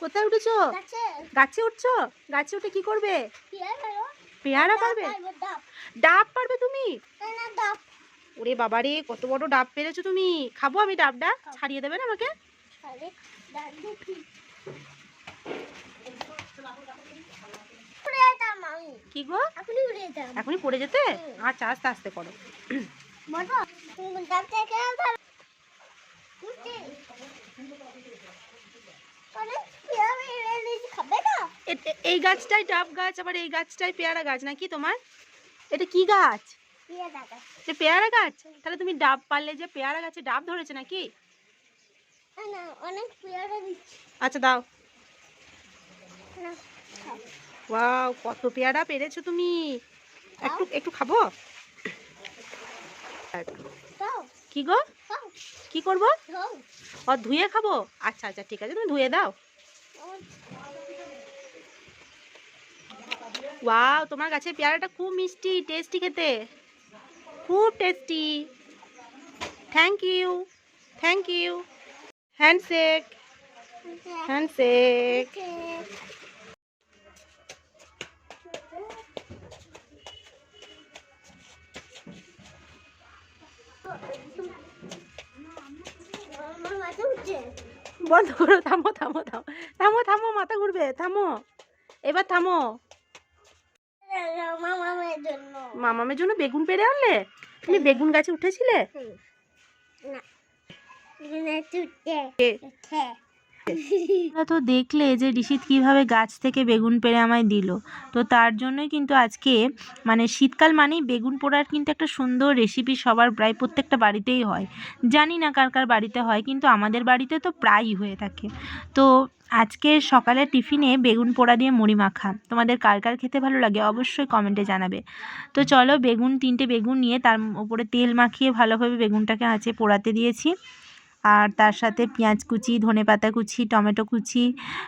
কোথায় উঠেছো? গাছে। উঠছো? গাছে উঠে কি করবে? পেয়ারা পারবে? ডাব। পারবে তুমি? না, না ডাব। ওরে বাবারে কত বড় ডাব পেরেছ তুমি। খাব আমি ডাবটা? ছাড়িয়ে দেবেন আমাকে? ডাব দেখি। উড়ে যেতাম আমি। কি গো? এখনই পড়ে যেতে? আচ্ছা আস্তে আস্তে করো বলো তুমি ডাব থেকে আনতাম উঠছি অনেক পেয়ারা এনে দিয়েছি, খাবে না এ- এ- এই গাছটাই ডাব গাছ আবার এই গাছটাই পেয়ারা গাছ নাকি তোমার? এটা কি গাছ? পেয়ারা গাছ। পেয়ারা গাছ? তাহলে তুমি ডাব পারলে যে পেয়ারা গাছে ডাব ধরেছে নাকি? না, না অনেক পেয়ারা আচ্ছা দাও। ওয়াও কত পেয়ারা পেরেছ তুমি। একটু একটু খাব? কি গো? কি করব? ও ধুয়ে খাব? আচ্ছা আচ্ছা ঠিক আছে তুমি ধুয়ে দাও। ওয়াও তোমার কাছে পেয়ারাটা খুব মিষ্টি টেস্টি খেতে। খুব tasty thank you thank you handshake handshake বন্ধ করো থামো থামো থামো। থামো থামো মাথা ঘুরবে থামো। এবার থামো। মামামের জন্য জন্য বেগুন পেরে আনলে? তুমি বেগুন গাছে উঠেছিলে? না। তোমরা তো দেখলে যে ঋষিত কীভাবে গাছ থেকে বেগুন পেড়ে আমায় দিল। তো তার জন্যই কিন্তু আজকে মানে শীতকাল মানেই বেগুন পোড়ার কিন্তু একটা সুন্দর রেসিপি সবার প্রায় প্রত্যেকটা বাড়িতেই হয়। জানি না কার কার বাড়িতে হয়, কিন্তু আমাদের বাড়িতে তো প্রায়ই হয়ে থাকে। তো আজকে সকালে টিফিনে বেগুন পোড়া দিয়ে মুড়ি মাখা। তোমাদের কার কার খেতে ভালো লাগে অবশ্যই কমেন্টে জানাবে। তো চলো বেগুন, তিনটে বেগুন নিয়ে তার উপরে তেল মাখিয়ে ভালোভাবে বেগুনটাকে আঁচে পোড়াতে দিয়েছি। আর তার সাথে পেঁয়াজ কুচি ধনেপাতা কুচি টমেটো কুচি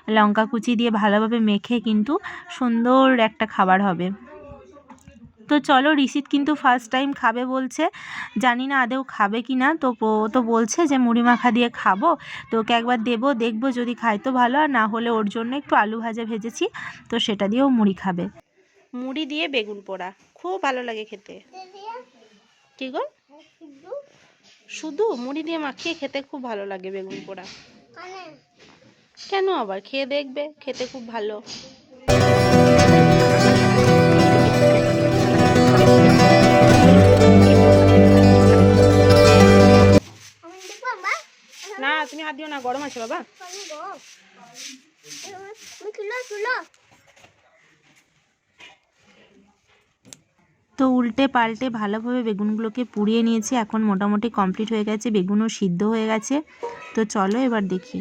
লঙ্কা কুচি দিয়ে ভালোভাবে মেখে কিন্তু সুন্দর একটা খাবার হবে। তো চলো ঋষিত কিন্তু ফার্স্ট টাইম খাবে বলছে। জানি না আদেও খাবে কি না। তো ও তো বলছে যে মুড়ি মাখা দিয়ে খাব। তো ওকে একবার দেবো দেখব যদি খায় তো ভালো। আর না হলে ওর জন্য একটু আলু ভাজা ভেজেছি। তো সেটা দিয়েও মুড়ি খাবে। মুড়ি দিয়ে বেগুন পোড়া। খুব ভালো লাগে খেতে। ঠিক গো? শুধু মুড়ি দিয়ে মাখিয়ে খেতে খুব ভালো লাগে বেগুন পোড়া। কেন। আবার? খেয়ে দেখবে খেতে খুব ভালো। না তুমি হাত দিও না গরম আছে বাবা আমি গো আমি কিলো কিলো তো উল্টে পাল্টে ভালোভাবে বেগুনগুলোকে পুড়িয়ে নিয়েছি। এখন মোটামুটি কমপ্লিট হয়ে গেছে, বেগুনও সিদ্ধ হয়ে গেছে। তো চলো এবার দেখি।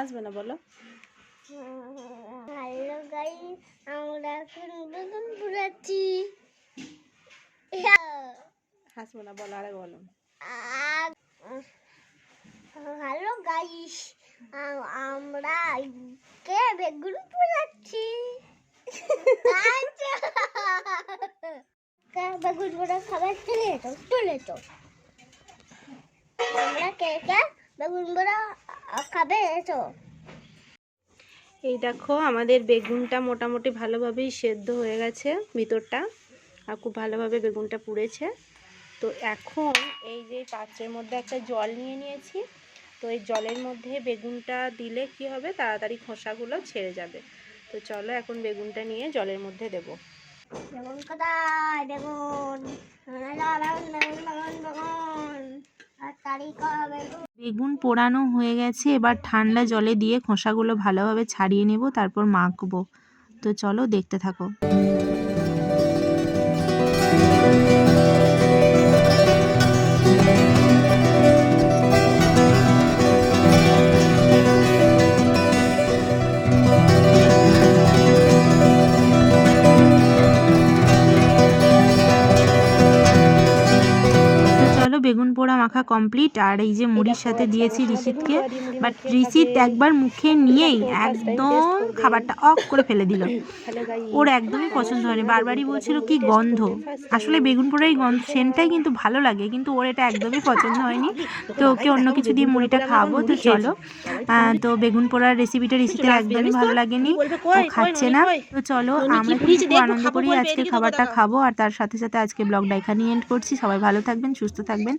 আসবে না বলো? হ্যালো আমরা বেগুন হাসবো না বলো আরে বলো। হ্যালো গাইস আমরা কে বেগুন পোড়াচ্ছি। এই দেখো, আমাদের বেগুনটা মোটামুটি ভালোভাবেই সেদ্ধ হয়ে গেছে ভিতরটা, আর খুব ভালোভাবে বেগুনটা পুড়েছে। তো এখন এই যে পাত্রের মধ্যে একটা জল নিয়ে নিয়েছি। তো এই জলের মধ্যে বেগুনটা দিলে কি হবে? তাড়াতাড়ি খোসাগুলো ছেড়ে যাবে। তো চলো এখন বেগুনটা নিয়ে জলের মধ্যে দেব। বেগুন কোথায়? বেগুন। বেগুন পোড়ানো হয়ে গেছে এবার ঠান্ডা জলে দিয়ে খোসাগুলো ভালোভাবে ছাড়িয়ে নেব তারপর মাখবো। তো চলো দেখতে থাকো। মাখা কমপ্লিট আর এই যে মুড়ির সাথে দিয়েছি ঋষিতকে বাট ঋষিত একবার মুখে নিয়েই একদম খাবারটা অফ করে ফেলে দিল। ওর একদমই পছন্দ হয়নি। বারবারই বলছিল কি গন্ধ। আসলে বেগুন পোড়ার এই গন্ধ সেন্টটাই কিন্তু ভালো লাগে কিন্তু ওর এটা একদমই পছন্দ হয়নি। তো ওকে অন্য কিছু দিয়ে মুড়িটা খাওয়াবো তো চলো। তো বেগুন পোড়ার রেসিপিটা ঋষিতের একদমই ভালো লাগেনি। ও খাচ্ছে না। তো চলো আমরা খুব আনন্দ করি আজকে খাবারটা খাব আর তার সাথে সাথে আজকে ব্লগটা এখানেই এন্ড করছি। সবাই ভালো থাকবেন সুস্থ থাকবেন।